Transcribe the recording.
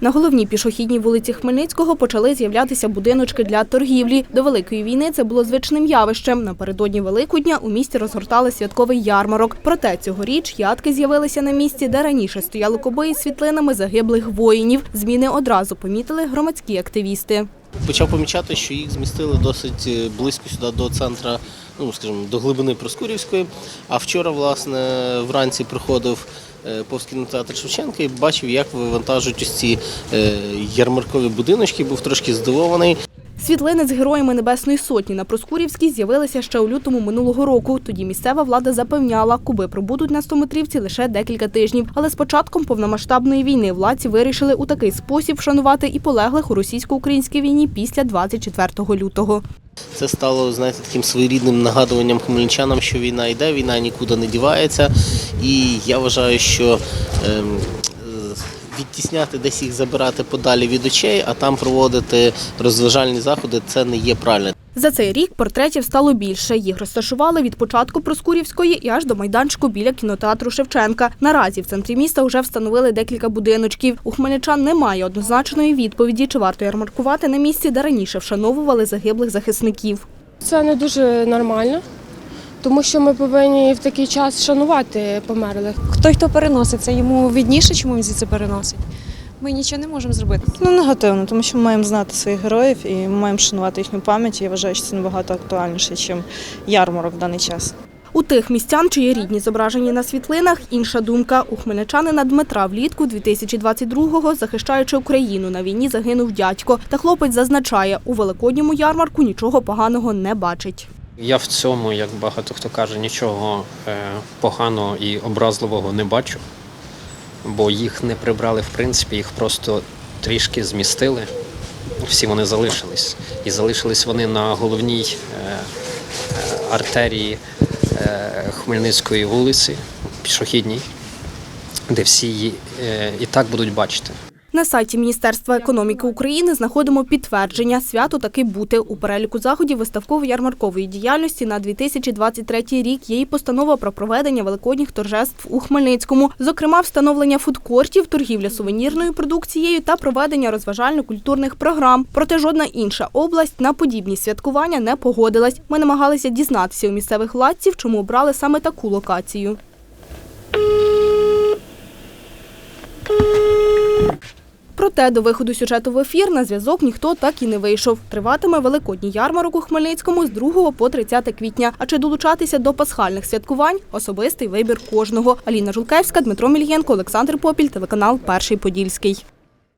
На головній пішохідній вулиці Хмельницького почали з'являтися будиночки для торгівлі. До Великої війни це було звичним явищем. Напередодні Великодня у місті розгортали святковий ярмарок. Проте цьогоріч ядки з'явилися на місці, де раніше стояли коби із світлинами загиблих воїнів. Зміни одразу помітили громадські активісти. Почав помічати, що їх змістили досить е, близько сюди до центра, ну скажімо, до глибини Проскурівської. А вчора, власне, вранці приходив повз кінотеатр Шевченка і бачив, як вивантажують ось ці е, ярмаркові будиночки. Був трошки здивований. Світлини з героями Небесної Сотні на Проскурівській з'явилися ще у лютому минулого року. Тоді місцева влада запевняла, куби пробудуть на стометрівці лише декілька тижнів. Але з початком повномасштабної війни владці вирішили у такий спосіб вшанувати і полеглих у російсько-українській війні після 24 лютого. Це стало знаєте, таким своєрідним нагадуванням хмельничанам, що війна йде, війна нікуди не дівається. І я вважаю, що ем, відтісняти десь їх забирати подалі від очей, а там проводити розважальні заходи це не є правильно. За цей рік портретів стало більше. Їх розташували від початку Проскурівської і аж до майданчику біля кінотеатру Шевченка. Наразі в центрі міста вже встановили декілька будиночків. У хмельничан немає однозначної відповіді, чи варто ярмаркувати на місці, де раніше вшановували загиблих захисників. Це не дуже нормально, тому що ми повинні в такий час шанувати померлих. Той, хто переносить, це йому відніше, чому він звідси переносить. Ми нічого не можемо зробити. Ну, негативно, тому що ми маємо знати своїх героїв і ми маємо шанувати їхню пам'ять. Я вважаю, що це набагато актуальніше, ніж ярмарок в даний час. У тих містян, чиї рідні зображені на світлинах, інша думка. У хмельничанина Дмитра влітку 2022-го, захищаючи Україну, на війні загинув дядько. Та хлопець зазначає, у великодньому ярмарку нічого поганого не бачить. Я в цьому, як багато хто каже, нічого е, поганого і образливого не бачу, бо їх не прибрали в принципі, їх просто трішки змістили. Всі вони залишились. І залишились вони на головній е, е, артерії е, Хмельницької вулиці, пішохідній, де всі її і так будуть бачити. На сайті Міністерства економіки України знаходимо підтвердження свято таки бути. У переліку заходів виставково-ярмаркової діяльності на 2023 рік є і постанова про проведення великодніх торжеств у Хмельницькому. Зокрема, встановлення фудкортів, торгівля сувенірною продукцією та проведення розважально-культурних програм. Проте жодна інша область на подібні святкування не погодилась. Ми намагалися дізнатися у місцевих владців, чому обрали саме таку локацію. Проте до виходу сюжету в ефір на зв'язок ніхто так і не вийшов. Триватиме великодній ярмарок у Хмельницькому з 2 по 30 квітня. А чи долучатися до пасхальних святкувань – особистий вибір кожного. Аліна Жулкевська, Дмитро Мільєнко, Олександр Попіль, телеканал Перший Подільський.